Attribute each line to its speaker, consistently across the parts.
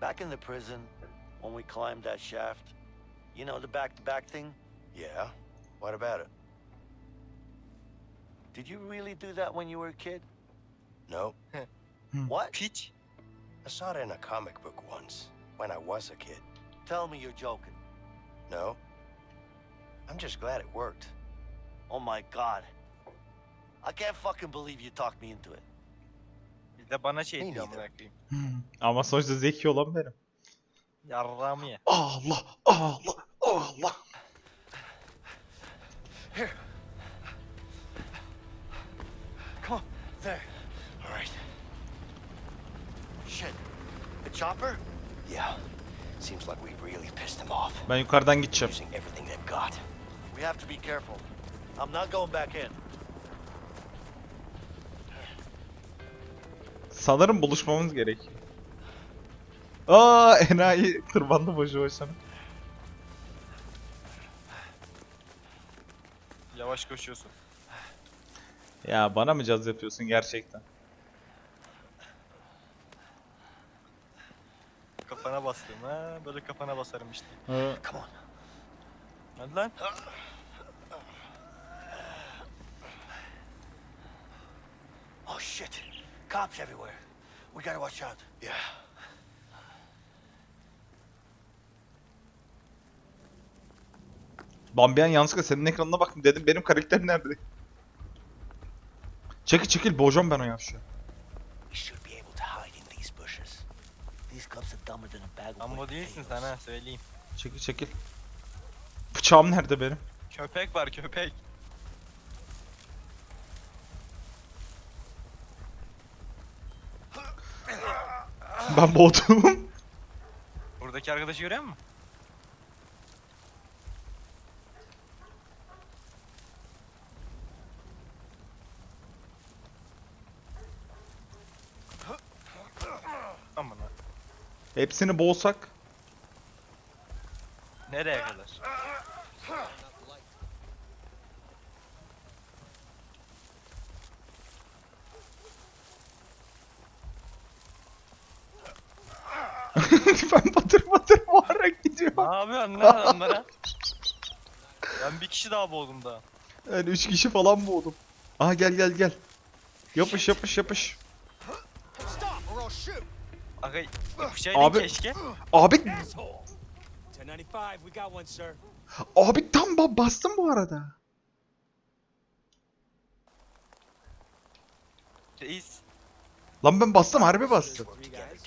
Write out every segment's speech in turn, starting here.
Speaker 1: Back in the prison, when we climbed that shaft, you know, the back-to-back thing?
Speaker 2: Yeah? What about it?
Speaker 1: Did you really do that when you were a kid?
Speaker 2: No. Hmm.
Speaker 1: What?
Speaker 3: Piç.
Speaker 2: I saw it in a comic book once, when I was a kid.
Speaker 1: Tell me you're joking.
Speaker 2: No? I'm just glad it worked.
Speaker 1: Oh my god. I can't fucking believe you talked me into it.
Speaker 3: Bir de bana şey diyor amına koyayım.
Speaker 4: Hmm. Ama sonuçta zeki olan benim.
Speaker 3: Yarrağımı ye.
Speaker 4: Allah Allah Allah.
Speaker 1: Come on. There. All right. Shit. The chopper?
Speaker 2: Yeah. Seems like we really pissed them off.
Speaker 4: Ben yukarıdan gideceğim.
Speaker 2: Using everything they've got.
Speaker 1: We have to be careful. I'm not going back in.
Speaker 4: Sanırım buluşmamız gerekiyor. Aa enayi tırmandı boşu boşuna.
Speaker 3: Yavaş koşuyorsun.
Speaker 4: Ya bana mı caz yapıyorsun gerçekten?
Speaker 3: Kafana bastım ha. Böyle kafana basarım işte.
Speaker 4: Ha,
Speaker 1: Come on.
Speaker 3: Hadi lan.
Speaker 1: Oh shit. Cops everywhere. We gotta watch out.
Speaker 2: Yeah.
Speaker 4: Ben bir an yanlışlıkla senin ekranına baktım dedim benim karakter nerede? Çekil çekil boğacağım ben o yavşu.
Speaker 1: We should be able to hide in these bushes. These cops are dumber than a bag of
Speaker 3: Ambo değilsin sen ha söyleyeyim.
Speaker 4: Çekil çekil. Bıçağım nerede benim?
Speaker 3: Köpek var köpek.
Speaker 4: Ben boğdum.
Speaker 3: Buradaki arkadaşı görüyor musun? Amına.
Speaker 4: Hepsini boğsak.
Speaker 3: Nereye kadar?
Speaker 4: Ben batır batır bağırarak gidiyorum.
Speaker 3: Ne yapıyorsun lan? Ben bir kişi daha boğdum daha.
Speaker 4: Yani üç kişi falan boğdum. Aha gel gel gel. Yapış yapış yapış.
Speaker 5: Stop or I'll shoot.
Speaker 3: Aga yapışaydın
Speaker 4: Abi-
Speaker 3: keşke.
Speaker 4: Abi
Speaker 5: Asshole. 1095, we got one, sir.
Speaker 4: abi tam ba- bastım bu arada.
Speaker 3: Reis.
Speaker 4: Lan ben bastım harbi bastım.
Speaker 5: Three
Speaker 2: Together
Speaker 5: guys.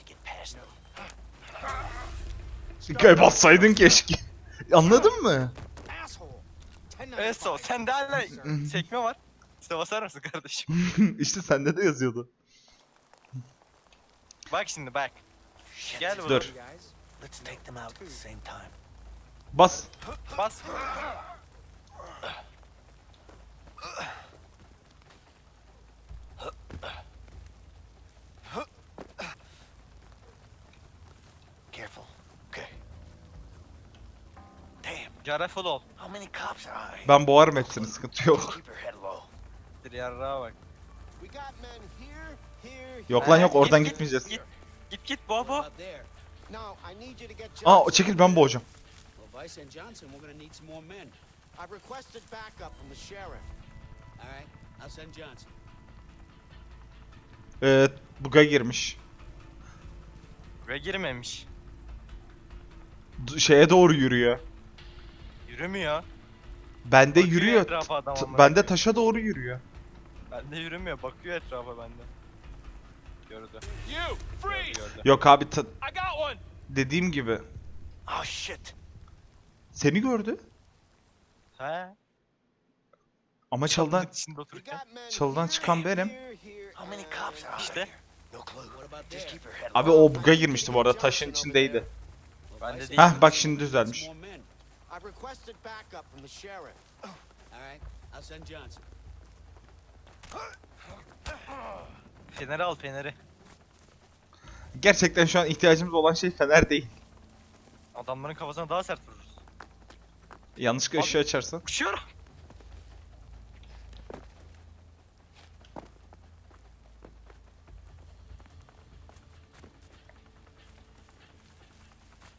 Speaker 4: Gel bassaydın keşke. Anladın mı?
Speaker 5: Asshole.
Speaker 3: Evet so
Speaker 5: 1095.
Speaker 3: sende hala sekme var. İşte basar mısın kardeşim?
Speaker 4: işte sende de yazıyordu.
Speaker 3: Bak şimdi bak. Gel buraya.
Speaker 4: Dur.
Speaker 5: Three guys.
Speaker 1: Let's take them out at the same time.
Speaker 4: Bas.
Speaker 3: Bas.
Speaker 1: Careful.
Speaker 2: Okay.
Speaker 1: Damn.
Speaker 3: Careful ol.
Speaker 1: How many cops are here?
Speaker 4: Ben boğarım hepsini sıkıntı yok.
Speaker 2: Keep your head low.
Speaker 3: Bir yarrağa bak.
Speaker 5: We got men here, here,
Speaker 4: Yok lan yok oradan
Speaker 3: git, git,
Speaker 4: gitmeyeceğiz.
Speaker 3: Git git git bu
Speaker 5: What
Speaker 3: bu.
Speaker 5: about there? Now, I need you to get
Speaker 4: Aa
Speaker 5: Johnson.
Speaker 4: çekil ben boğacağım.
Speaker 5: Well, Vice and Johnson, we're gonna need some more men. I requested backup from the sheriff. All right, I'll send Johnson.
Speaker 4: Ee, buga girmiş.
Speaker 3: Buraya girmemiş.
Speaker 4: D- şeye doğru yürüyor.
Speaker 3: Yürümüyor.
Speaker 4: Bende
Speaker 3: Bakıyor
Speaker 4: yürüyor.
Speaker 3: etrafa adam
Speaker 4: T-
Speaker 3: amına
Speaker 4: bende taşa doğru yürüyor.
Speaker 3: Bende yürümüyor. Bakıyor etrafa bende. Gördü.
Speaker 5: You,
Speaker 3: Gördü gördü.
Speaker 4: Yok abi ta-
Speaker 5: I got one.
Speaker 4: dediğim gibi.
Speaker 1: Oh shit.
Speaker 4: Seni gördü.
Speaker 3: He.
Speaker 4: Ama çaldan
Speaker 3: içinde otururken.
Speaker 5: here,
Speaker 4: çıkan benim.
Speaker 5: here, here,
Speaker 1: How many
Speaker 5: and
Speaker 1: cops are out
Speaker 3: İşte.
Speaker 1: here?
Speaker 2: No clue.
Speaker 5: What about
Speaker 2: Just
Speaker 5: there?
Speaker 2: keep your head
Speaker 4: Abi
Speaker 2: low.
Speaker 4: o buga girmişti bu arada taşın içindeydi.
Speaker 5: Well,
Speaker 3: Ben de
Speaker 5: Vice
Speaker 3: değil.
Speaker 4: Hah bak şimdi düzelmiş.
Speaker 5: More men. I requested backup from the sheriff. All right, I'll send Johnson.
Speaker 3: Feneri al feneri.
Speaker 4: Gerçekten şu an ihtiyacımız olan şey fener değil.
Speaker 3: Adamların kafasına daha sert vururuz.
Speaker 4: Yanlışlıkla
Speaker 3: Abi-
Speaker 4: ışığı açarsan.
Speaker 3: Uçuyorum.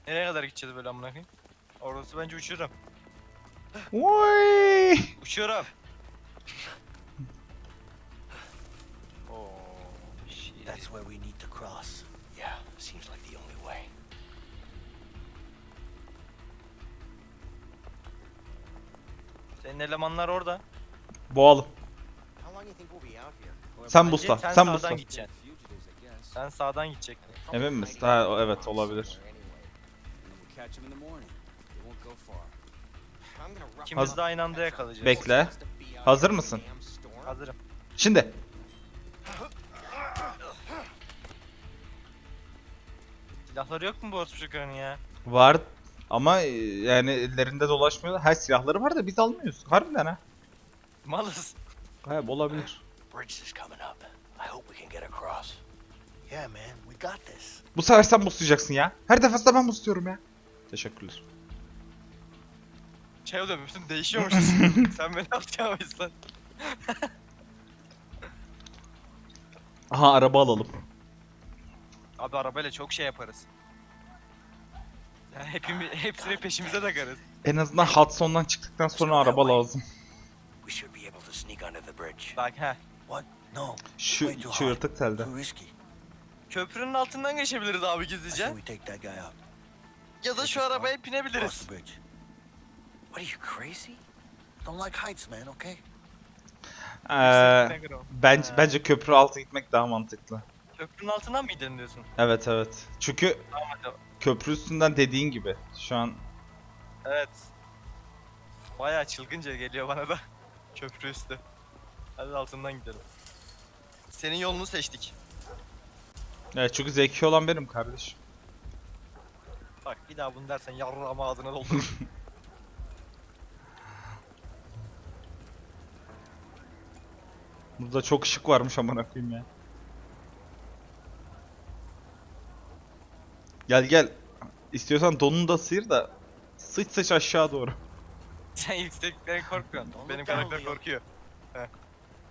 Speaker 3: Nereye kadar gideceğiz böyle amına koyayım? Orası bence uçurum.
Speaker 4: Oy!
Speaker 3: Uçuyorum. Oo, shit.
Speaker 1: That's where we need to cross.
Speaker 2: Yeah, seems like the only way.
Speaker 3: Senin elemanlar orada.
Speaker 4: Boğalım. Sen busla.
Speaker 3: sen
Speaker 4: Sen busla.
Speaker 3: gideceksin. Sen sağdan gidecektin.
Speaker 4: Emin misin? Ha, evet olabilir.
Speaker 5: I'm gonna rough
Speaker 3: İkimiz
Speaker 4: Haz-
Speaker 3: de aynı anda yakalayacağız.
Speaker 4: Bekle. Hazır mısın?
Speaker 3: Hazırım.
Speaker 4: Şimdi.
Speaker 3: Silahları yok mu bu orospu çocuğunun ya?
Speaker 4: Var ama e, yani ellerinde dolaşmıyor. Her silahları var da biz almıyoruz. Harbiden ha.
Speaker 3: Malız.
Speaker 4: Hayır olabilir.
Speaker 2: Bridge is coming up. I hope we can get across.
Speaker 1: Yeah, man, we got this.
Speaker 4: Bu sefer sen muslayacaksın ya. Her defasında ben musluyorum ya. Teşekkürler.
Speaker 3: Şey oluyor bütün değişiyormuşuz. Sen beni atacaksın.
Speaker 4: Aha araba alalım.
Speaker 3: Abi arabayla çok şey yaparız. Yani hepimiz, hepsini peşimize takarız.
Speaker 4: En azından Hudson'dan çıktıktan sonra araba lazım.
Speaker 2: We should be able to sneak under the bridge.
Speaker 3: Bak he.
Speaker 1: What? No.
Speaker 4: Şu, şu yırtık telde.
Speaker 1: Too risky.
Speaker 3: Köprünün altından geçebiliriz abi
Speaker 1: I
Speaker 3: gizlice.
Speaker 1: we take that guy out.
Speaker 3: Ya da şu arabaya binebiliriz.
Speaker 1: Cross the bridge. What are you crazy? Don't like heights, man. Okay.
Speaker 4: Ee, bence, bence köprü altı gitmek daha mantıklı.
Speaker 3: Köprünün altından mı gidelim diyorsun?
Speaker 4: Evet evet. Çünkü
Speaker 3: Hadi.
Speaker 4: köprü üstünden dediğin gibi. Şu an
Speaker 3: Evet. Bayağı çılgınca geliyor bana da. Köprü üstü. Hadi altından gidelim. Senin yolunu seçtik.
Speaker 4: evet, çünkü zeki olan benim kardeşim.
Speaker 3: Bak bir daha bunu dersen yarrağım ağzına doldur.
Speaker 4: Burada çok ışık varmış amına koyayım ya. Gel gel. İstiyorsan donunu da sıyır da sıç sıç aşağı doğru.
Speaker 3: Sen yükseklikten korkuyorsun. Benim karakter korkuyor. Heh.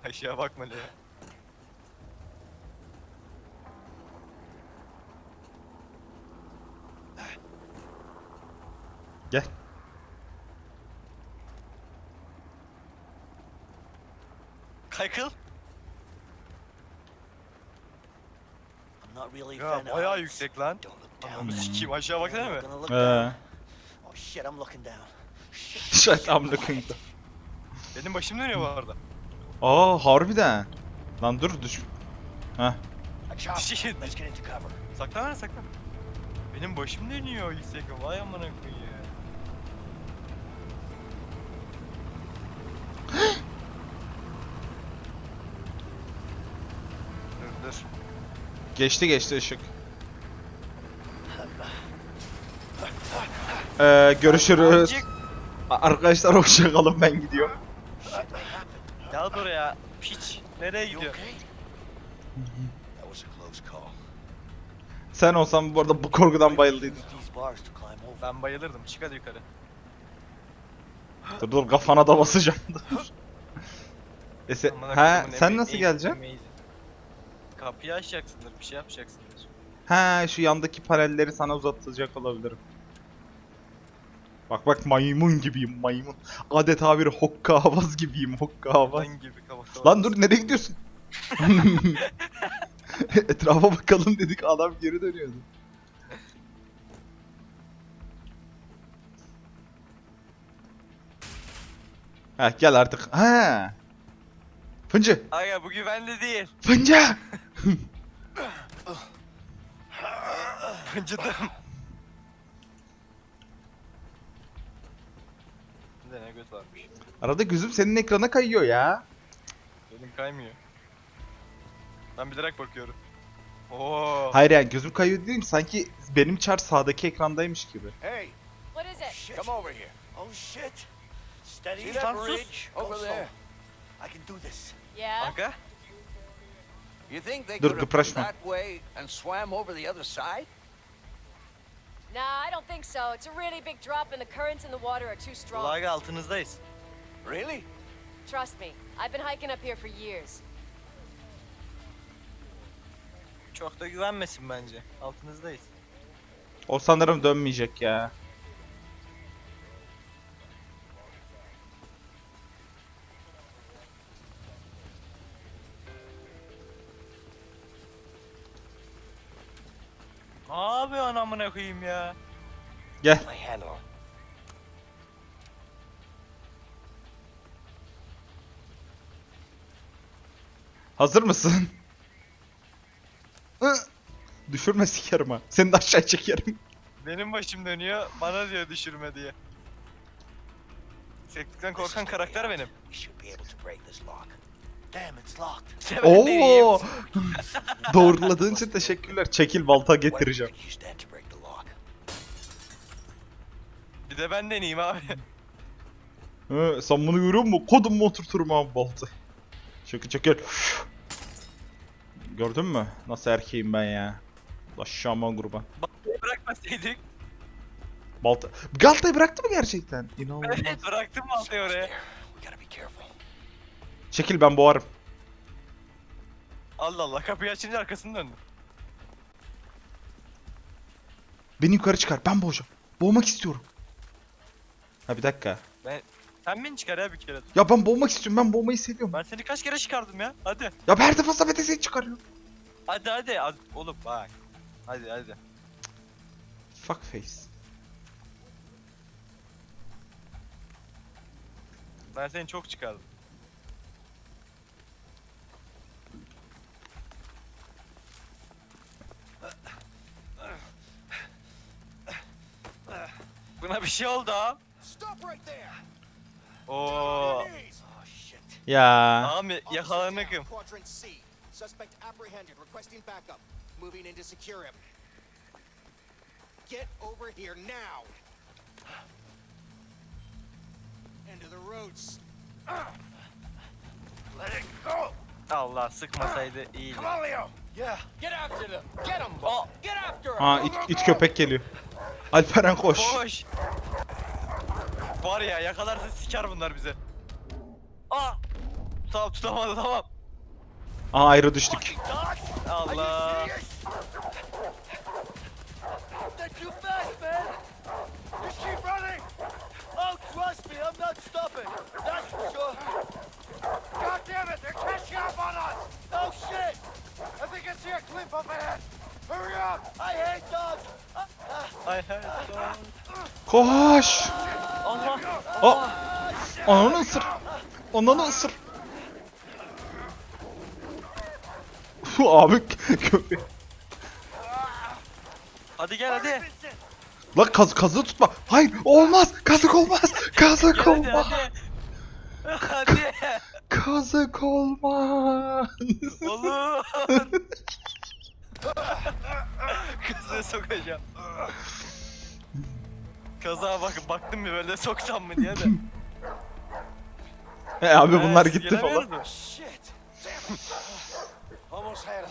Speaker 3: Aşağı bakma diye.
Speaker 4: Gel.
Speaker 3: Kaykıl.
Speaker 1: I'm not really a
Speaker 3: Ya bayağı yüksek lan.
Speaker 2: Down.
Speaker 3: Ananı sikeyim aşağı baksana
Speaker 1: I'm
Speaker 3: mı?
Speaker 4: Ee,
Speaker 1: down. Oh shit, I'm looking down. Shit.
Speaker 4: amına koyayım da.
Speaker 3: Benim başım dönüyor bu arada.
Speaker 4: Aa harbiden. Lan dur düş. Heh.
Speaker 3: Shit. Saklan lan saklan. Benim başım dönüyor yüksek. Vay amına koyayım. dur dur.
Speaker 4: Geçti geçti ışık. Ee, görüşürüz. Arkadaşlar hoşça kalın ben gidiyorum.
Speaker 3: Gel buraya. Piç. Nereye gidiyor?
Speaker 4: Sen olsan bu arada bu korkudan bayıldıydın.
Speaker 3: Ben bayılırdım. Çık hadi yukarı.
Speaker 4: Dur dur kafana da basacağım. Dur. E ha sen nasıl geleceksin?
Speaker 3: Kapıyı açacaksındır. Bir şey yapacaksındır.
Speaker 4: Ha şu yandaki panelleri sana uzatacak olabilirim. Bak bak maymun gibiyim maymun. Adeta bir hokka havaz gibiyim hokka havaz.
Speaker 3: Lan gibi kafa
Speaker 4: Lan dur nereye gidiyorsun? Etrafa bakalım dedik adam geri dönüyordu. Ha gel artık. Ha. Fıncı.
Speaker 3: Aga bu güvenli değil.
Speaker 4: Fıncı.
Speaker 3: Pıncıdım. Bir de ne göz varmış.
Speaker 4: Arada gözüm senin ekrana kayıyor ya.
Speaker 3: Benim kaymıyor. Ben bilerek bakıyorum. Oo.
Speaker 4: Hayır yani gözüm kayıyor değil mi? Sanki benim çar sağdaki ekrandaymış gibi.
Speaker 2: Hey,
Speaker 6: What is it?
Speaker 1: Shit.
Speaker 2: come over here.
Speaker 1: Oh shit. Steady.
Speaker 2: See that bridge over there?
Speaker 1: I can do this.
Speaker 6: Yeah?
Speaker 3: Aga.
Speaker 5: Other side?
Speaker 6: Nah, I don't think so. It's a really big drop and the currents in the water are too strong.
Speaker 3: Aga altınızdayız.
Speaker 2: Really?
Speaker 6: Trust me, I've been hiking up here for years.
Speaker 3: Çok da güvenmesin bence. Altınızdayız.
Speaker 4: O sanırım dönmeyecek ya.
Speaker 3: Amına koyayım ya?
Speaker 4: Gel.
Speaker 2: My handle.
Speaker 4: Hazır mısın? Düşürme sikerim ha. Seni de aşağı çekerim.
Speaker 3: Benim başım dönüyor. Bana diyor düşürme diye. Sektikten korkan karakter benim.
Speaker 4: Oo. Doğruladığın için teşekkürler. Çekil balta getireceğim.
Speaker 3: De ben deneyeyim abi.
Speaker 4: Hı, sen bunu görüyor musun? Kodum mu oturturum abi balta. Çekil çekil. Gördün mü? Nasıl erkeğim ben ya. Aşağıma gruba.
Speaker 3: Bırakmasaydık.
Speaker 4: Balta. Baltayı bıraktı mı gerçekten? İnanılmaz.
Speaker 3: Evet bıraktım baltayı oraya.
Speaker 4: Çekil ben boğarım.
Speaker 3: Allah Allah kapıyı açınca arkasını döndüm.
Speaker 4: Beni yukarı çıkar. Ben boğacağım. Boğmak istiyorum. Ha bir dakika.
Speaker 3: Sen beni çıkar ya bir kere.
Speaker 4: Ya ben boğmak istiyorum. Ben boğmayı seviyorum.
Speaker 3: Ben seni kaç kere çıkardım ya. Hadi.
Speaker 4: Ya her defasında ben de seni çıkarıyorum.
Speaker 3: Hadi hadi. hadi. Oğlum bak. Hadi hadi.
Speaker 4: Fuck face.
Speaker 3: Ben seni çok çıkardım. Buna bir şey oldu ha.
Speaker 5: Stop right there.
Speaker 3: Oh.
Speaker 5: Oo.
Speaker 1: Oh shit.
Speaker 4: Ya.
Speaker 3: Abi yakalanıkım.
Speaker 5: Quadrant C. Suspect apprehended. Requesting backup. Moving in to secure him. Get over here now. End of the roads.
Speaker 2: Let it go!
Speaker 3: Allah sıkmasaydı ah, iyiydi.
Speaker 2: Come on, Leo! Yeah.
Speaker 5: Get after them. Get them.
Speaker 3: Oh.
Speaker 5: Get after them.
Speaker 4: Ha it, it köpek geliyor. Alperen koş.
Speaker 3: Koş. Var ya yakalarsa siker bunlar bize. Aa. Tamam tutamadı tamam.
Speaker 4: Aa ayrı düştük.
Speaker 3: Allah.
Speaker 1: They're too fast, man! Just keep running! Oh, trust me, I'm not stopping! That's for sure! God damn it, they're catching up on us! Oh, shit! I think I see a cliff up ahead! Hurry up! I hate dogs!
Speaker 3: Ay hay. tamam.
Speaker 4: Koş.
Speaker 3: Allah.
Speaker 4: Aa. Ananı ısır. Ananı ısır. Abi köpek.
Speaker 3: Hadi gel hadi.
Speaker 4: La kaz kazı tutma. Hayır olmaz. Kazık olmaz. Kazık
Speaker 3: hadi
Speaker 4: olmaz.
Speaker 3: hadi. Hadi.
Speaker 4: Kazık olmaz.
Speaker 3: Olur. Kızı sokacağım. Kaza bak baktım bir böyle soksam mı diye de.
Speaker 4: E abi bunlar
Speaker 3: Ee, siz
Speaker 4: gitti
Speaker 3: gelemiyoruz
Speaker 4: falan.
Speaker 3: mu?
Speaker 1: shit! Damn it! Almost had him.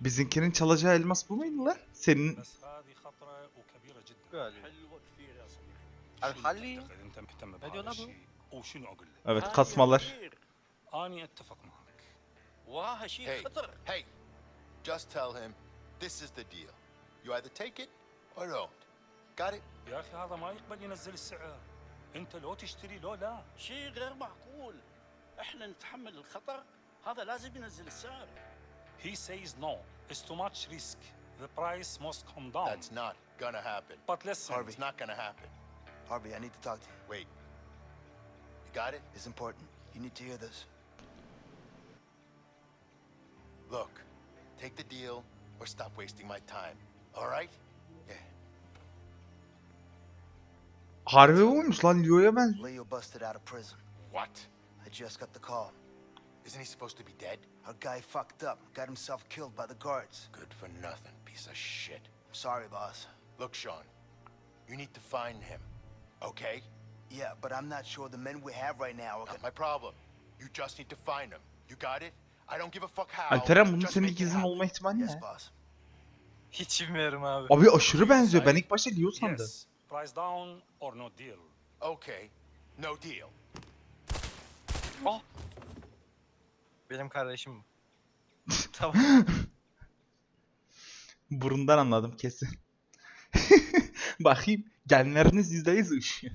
Speaker 4: Bizimkinin çalacağı elmas bu muydu lan? Senin
Speaker 7: بس هذه خطرة وكبيرة جدا
Speaker 3: Galiba. الحلي؟
Speaker 7: انت مهتم بهذا. الشيء وشنو أقول لك؟
Speaker 4: evet kasmalar.
Speaker 7: اني اتفق معك
Speaker 1: واه شيء
Speaker 8: Hey,
Speaker 1: خطر
Speaker 8: hey, just tell him this is the deal. You either take it or don't. Got it?
Speaker 7: يا أخي هذا ما يقبل ينزل السعر انت لو تشتري لو لا
Speaker 5: شيء غير معقول. إحنا نتحمل الخطر. هذا لازم ينزل السعر.
Speaker 7: he says no it's too much risk the price must come down
Speaker 8: That's not gonna happen.
Speaker 7: but listen
Speaker 8: It's not gonna happen.
Speaker 9: Harvey, I need to talk to you.
Speaker 8: Wait. You got it?
Speaker 9: It's important. You need to hear this.
Speaker 8: Look, take the deal or stop wasting my time. All right? Yeah.
Speaker 4: Harbi buymuş lan Leo'ya ben.
Speaker 9: Leo busted out of prison.
Speaker 8: What?
Speaker 9: I just got the call.
Speaker 8: Isn't he supposed to be dead?
Speaker 9: Our guy fucked up, got himself killed by the guards.
Speaker 8: Good for nothing, piece of shit.
Speaker 9: I'm sorry, boss.
Speaker 8: Look, Sean, you need to find him. Okay?
Speaker 9: Yeah, but I'm not sure the men we have right now are
Speaker 8: Not
Speaker 9: gonna...
Speaker 8: my problem. You just need to find him. You got it? I don't give a fuck how.
Speaker 4: Alperen bunun
Speaker 8: just
Speaker 4: senin
Speaker 8: make it
Speaker 4: ikizin
Speaker 8: happen.
Speaker 4: olma ihtimali
Speaker 9: Yes,
Speaker 4: ne?
Speaker 9: boss.
Speaker 3: Hiç bilmiyorum abi.
Speaker 4: Abi aşırı benziyor. Ben ilk başta Leo sandım.
Speaker 7: yes price down or no deal
Speaker 8: Okay, no deal.
Speaker 3: Benim kardeşim tamam.
Speaker 4: Burundan anladım kesin. Bakayım genleriniz %100 uyuşuyor.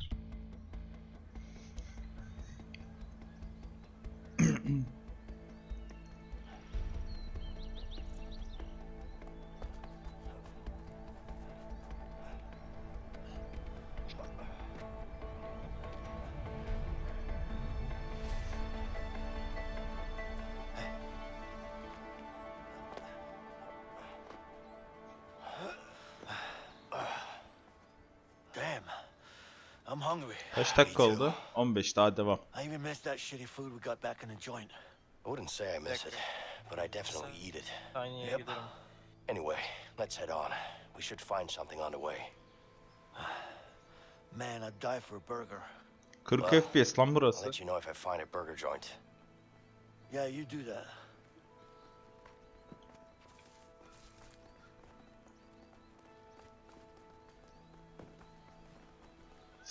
Speaker 4: Kaç dakika oldu? 15 daha devam.
Speaker 1: I even missed that shitty food we got back in the joint.
Speaker 2: I wouldn't say I miss it, but I definitely eat it.
Speaker 3: Aynı yere
Speaker 1: Yep.
Speaker 3: gidelim.
Speaker 2: Anyway, let's head on. We should find something on the way.
Speaker 1: Man, I'd die for a burger.
Speaker 4: 40 FPS lan
Speaker 2: I'll
Speaker 4: burası.
Speaker 2: let you know if I find a burger joint.
Speaker 1: Yeah, you do that.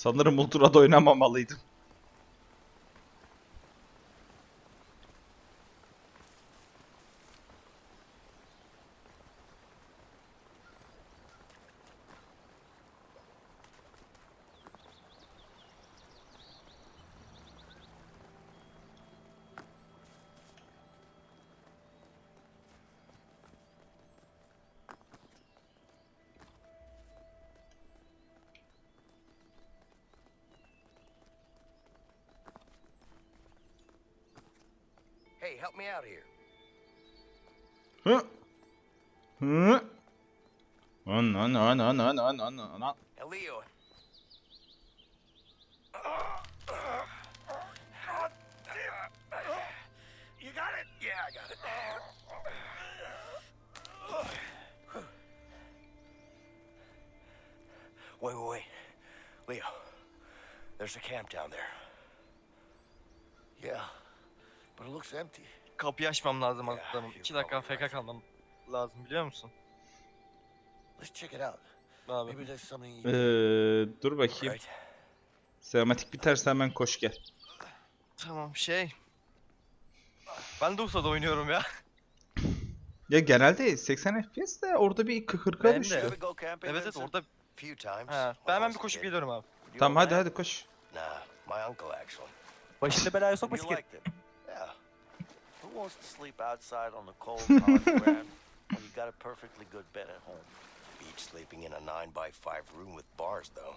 Speaker 4: Sanırım Ultra'da oynamamalıydım.
Speaker 2: Hey, help me out here.
Speaker 4: Hı? An an an an an an an an.
Speaker 2: Now, Leo.
Speaker 1: You got it?
Speaker 2: Yeah, I got it. Wait, wait, wait. Leo, there's a camp down there.
Speaker 1: Yeah. But it looks empty.
Speaker 3: Kapıyı açmam lazım adamım. 2 dakika AFK kalmam lazım biliyor musun?
Speaker 1: Let's check it out.
Speaker 3: Abi.
Speaker 1: Maybe there's something
Speaker 4: Ee,
Speaker 1: you
Speaker 4: dur bakayım.
Speaker 2: Right?
Speaker 4: Sinematik biterse hemen koş gel.
Speaker 3: Tamam şey. Ben de USA'da oynuyorum ya.
Speaker 4: Ya genelde 80 FPS de orada bir 40'a
Speaker 3: Benim de.
Speaker 4: düşüyor.
Speaker 1: ever go camping?
Speaker 3: Evet evet
Speaker 1: Vincent?
Speaker 3: orada.
Speaker 2: Few times.
Speaker 3: Ha,
Speaker 2: when
Speaker 3: ben hemen
Speaker 2: was
Speaker 3: bir
Speaker 2: a
Speaker 3: koşup
Speaker 2: kid.
Speaker 3: geliyorum abi.
Speaker 1: You
Speaker 4: Tamam hadi hadi koş.
Speaker 2: Nah, my uncle actually.
Speaker 10: Başını belaya sokma
Speaker 1: you
Speaker 10: sikir.
Speaker 1: liked it.
Speaker 2: Yeah.
Speaker 1: Who wants to sleep outside on the cold college ground when you got a perfectly good bed at home?
Speaker 2: Beach sleeping in a 9 by 5 room with bars, though.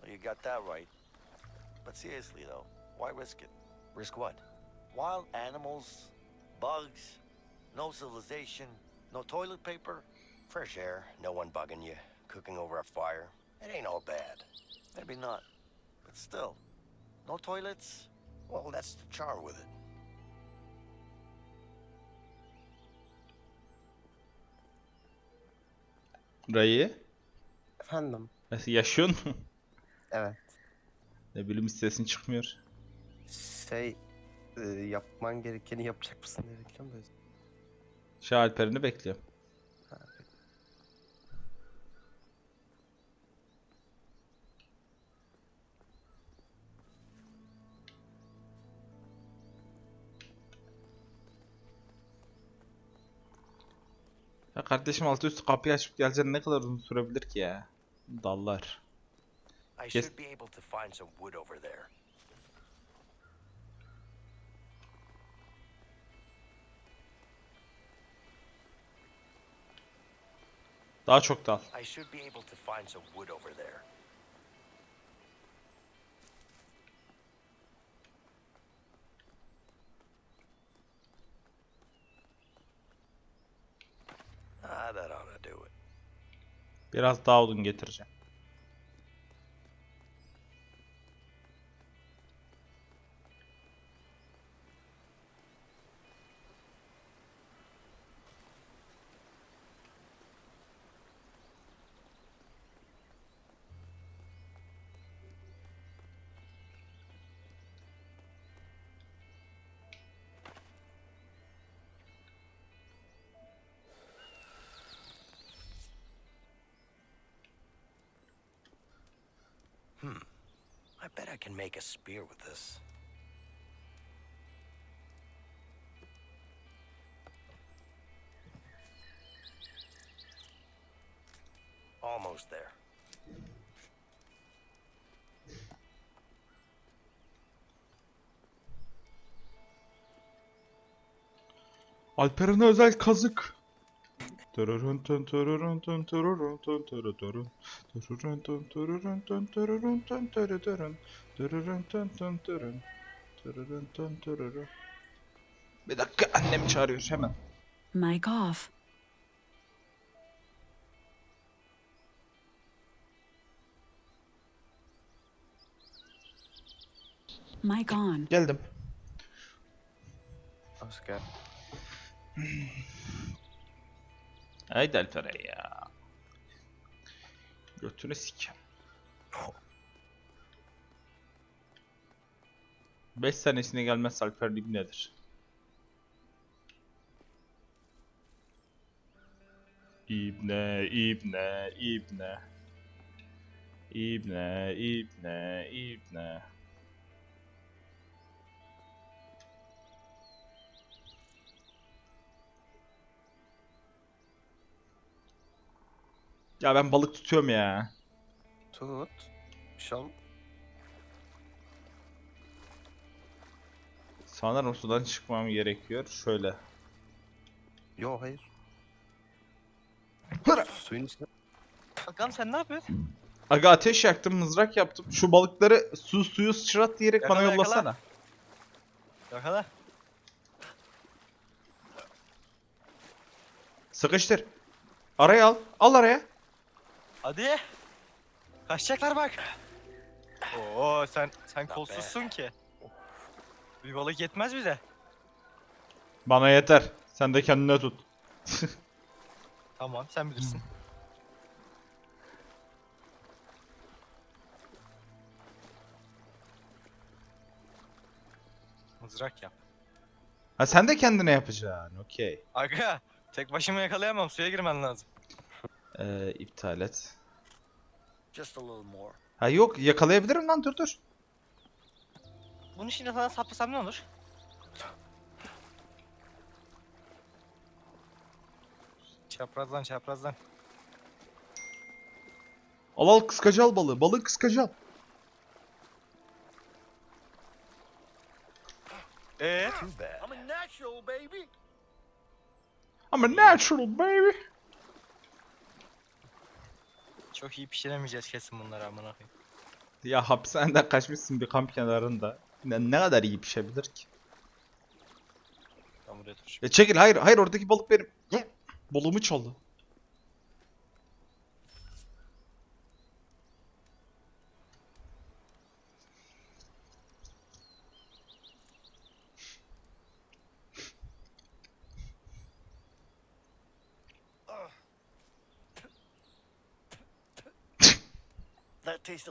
Speaker 1: Well, you got that right. But seriously, though, why risk it?
Speaker 2: Risk what?
Speaker 1: Wild animals, bugs, no civilization, no toilet paper.
Speaker 2: Fresh air, no one bugging you, cooking over a fire. It ain't all bad.
Speaker 1: Maybe not. But still, no toilets.
Speaker 2: Well, that's the charm with it.
Speaker 4: Rayı.
Speaker 10: Efendim.
Speaker 4: Nasıl yaşıyorsun?
Speaker 10: Evet.
Speaker 4: Ne bileyim hiç sesin çıkmıyor.
Speaker 10: Şey e, yapman gerekeni yapacak mısın diye bekliyorum da.
Speaker 4: Alper'ini bekliyorum. Ya kardeşim altı üstü kapıyı açıp geleceğin ne kadar uzun sürebilir ki ya? Dallar.
Speaker 2: I
Speaker 4: Yes.
Speaker 2: should be able to find some wood over there.
Speaker 4: Daha çok dal.
Speaker 2: I should be able to find some wood over there. Ah, that ought to do it.
Speaker 4: Biraz daha odun getireceğim.
Speaker 2: bet I can make a spear with this. Almost there.
Speaker 4: Alperen'e özel kazık. Bir dakika annem çağırıyor hemen.
Speaker 11: Mic off. Mic on.
Speaker 4: Geldim.
Speaker 10: Asker.
Speaker 4: Haydi Alperen ya. Götünü sikem. 5 senesine gelmez Alper Lig nedir? İbne, İbne, İbne. İbne, İbne, İbne. Ya ben balık tutuyorum ya.
Speaker 10: Tut. Şam.
Speaker 4: Sanırım sudan çıkmam gerekiyor. Şöyle.
Speaker 10: Yo hayır.
Speaker 4: Hıra!
Speaker 10: Suyun içine.
Speaker 3: Bakalım sen ne yapıyorsun?
Speaker 4: Aga ateş yaktım, mızrak yaptım. Şu balıkları su suyu sıçrat diyerek bana
Speaker 3: Yakala, yakala.
Speaker 4: yollasana.
Speaker 3: Yakala.
Speaker 4: Sıkıştır. Araya al. Al araya.
Speaker 3: Hadi. Kaçacaklar bak. Oo sen sen kolsuzsun ki. Bir balık yetmez bize.
Speaker 4: Bana yeter. Sen de kendine tut.
Speaker 3: Tamam sen bilirsin. Mızrak yap.
Speaker 4: Ha sen de kendine yapacaksın. Okey.
Speaker 3: Aga tek başıma yakalayamam suya girmen lazım.
Speaker 4: Ee, iptal et.
Speaker 2: Just a little more.
Speaker 4: Ha yok yakalayabilirim lan dur dur.
Speaker 3: Bunu şimdi sana saplasam ne olur? Çaprazdan çaprazdan.
Speaker 4: Al al kıskacı al balığı. Balığı kıskacı al.
Speaker 3: Ee?
Speaker 2: Too bad.
Speaker 1: I'm a natural, baby.
Speaker 4: I'm a natural baby.
Speaker 3: Çok iyi pişiremeyeceğiz kesin bunları amına koyayım.
Speaker 4: Ya hapishaneden kaçmışsın bir kamp kenarında. Ne, ne kadar iyi pişebilir ki?
Speaker 3: Ben buraya dur.
Speaker 4: E çekil hayır hayır oradaki balık benim. Ye. Balığımı çaldı.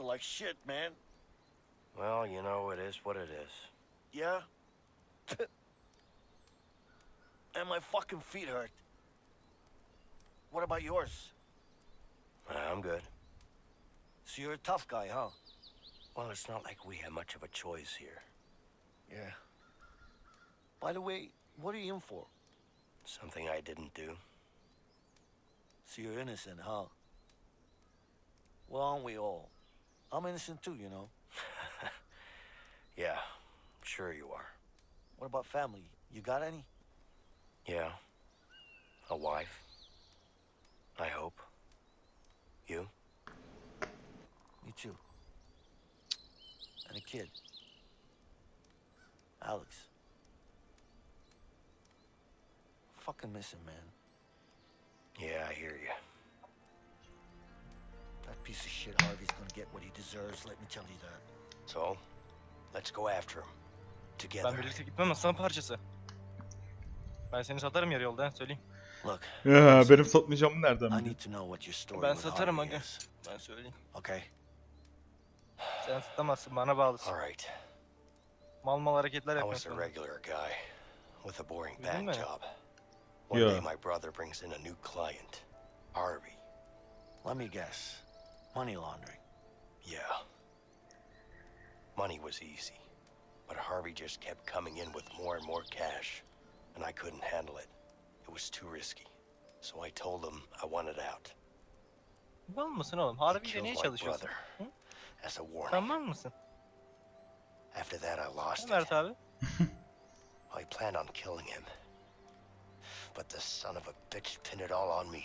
Speaker 1: Like shit, man.
Speaker 2: Well, you know, it is what it is.
Speaker 1: Yeah? and my fucking feet hurt. What about yours?
Speaker 2: I'm good.
Speaker 1: So you're a tough guy, huh?
Speaker 2: Well, it's not like we have much of a choice here.
Speaker 1: Yeah. By the way, what are you in for?
Speaker 2: Something I didn't do.
Speaker 1: So you're innocent, huh? Well, aren't we all? I'm innocent too, you know.
Speaker 2: Yeah, sure you are.
Speaker 1: What about family? You got any?
Speaker 2: Yeah. A wife. I hope. You?
Speaker 1: Me too. And a kid. Alex. Fucking miss him, man.
Speaker 2: Yeah, I hear you.
Speaker 1: Piece of shit Harvey's gonna get what he deserves, let me tell you that.
Speaker 2: So, let's go after him.
Speaker 3: Ben
Speaker 2: Together.
Speaker 3: birlikte gitmem aslan parçası. Ben seni satarım yarı yolda söyleyeyim.
Speaker 1: Look,
Speaker 4: Ya benim satmayacağımı nereden
Speaker 1: I
Speaker 4: biliyorsun?
Speaker 1: need to know what your story
Speaker 3: Ben
Speaker 1: with
Speaker 3: satarım
Speaker 1: Harvey
Speaker 3: aga.
Speaker 1: is.
Speaker 3: Ben söyleyeyim.
Speaker 1: Okay?
Speaker 3: Sen satamazsın bana bağlısın.
Speaker 2: Alright.
Speaker 3: Mal mal hareketler
Speaker 2: I was
Speaker 3: yapıyorsun.
Speaker 2: a regular guy with a boring
Speaker 3: Bildin mi?
Speaker 2: job. One
Speaker 4: Yeah.
Speaker 2: day my brother brings in a new client, Harvey.
Speaker 1: Let me guess. Money laundering.
Speaker 2: Yeah. Money was easy, but Harvey just kept coming in with more and more cash, and I couldn't handle it. It was too risky. So I told him I wanted out.
Speaker 3: Mal mısın oğlum?
Speaker 2: He
Speaker 3: Harbiyle
Speaker 2: killed
Speaker 3: niye
Speaker 2: my
Speaker 3: çalışıyorsun?
Speaker 2: brother
Speaker 3: Hı?
Speaker 2: as a warning.
Speaker 3: Sen mısın?
Speaker 2: After that, I lost it.
Speaker 3: Mert abi.
Speaker 2: I planned on killing him. But the son of a bitch pinned it all on me.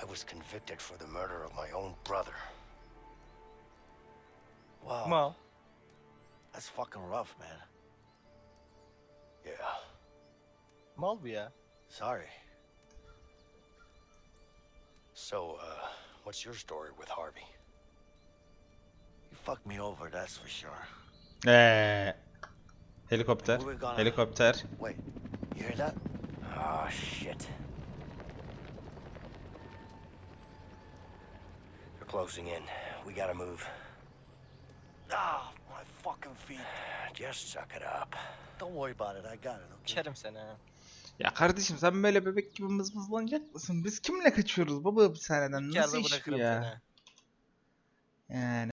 Speaker 2: I was convicted for the murder of my own brother.
Speaker 1: Wow.
Speaker 3: Mal.
Speaker 1: That's fucking rough, man.
Speaker 2: Yeah.
Speaker 3: Mal bu ya.
Speaker 1: Sorry.
Speaker 2: So, uh, what's your story with Harvey?
Speaker 1: You fucked me over, that's for sure.
Speaker 4: Eee. Helikopter.
Speaker 1: We were gonna-
Speaker 4: Helikopter.
Speaker 1: Wait, you hear that?
Speaker 2: Ah, shit. Closing in. We gotta move.
Speaker 1: Ah, my fucking feet.
Speaker 2: Just suck it up.
Speaker 1: Don't worry about it, I got it, okay?
Speaker 3: İçerim seni ha.
Speaker 4: Ya kardeşim sen böyle bebek gibi mızmızlanacak mısın? Biz kimle kaçıyoruz baba hapishaneden?
Speaker 3: İlk
Speaker 4: Nasıl
Speaker 3: yerde
Speaker 4: iş bu
Speaker 3: bırakırım
Speaker 4: ya?
Speaker 3: seni.
Speaker 4: Yani.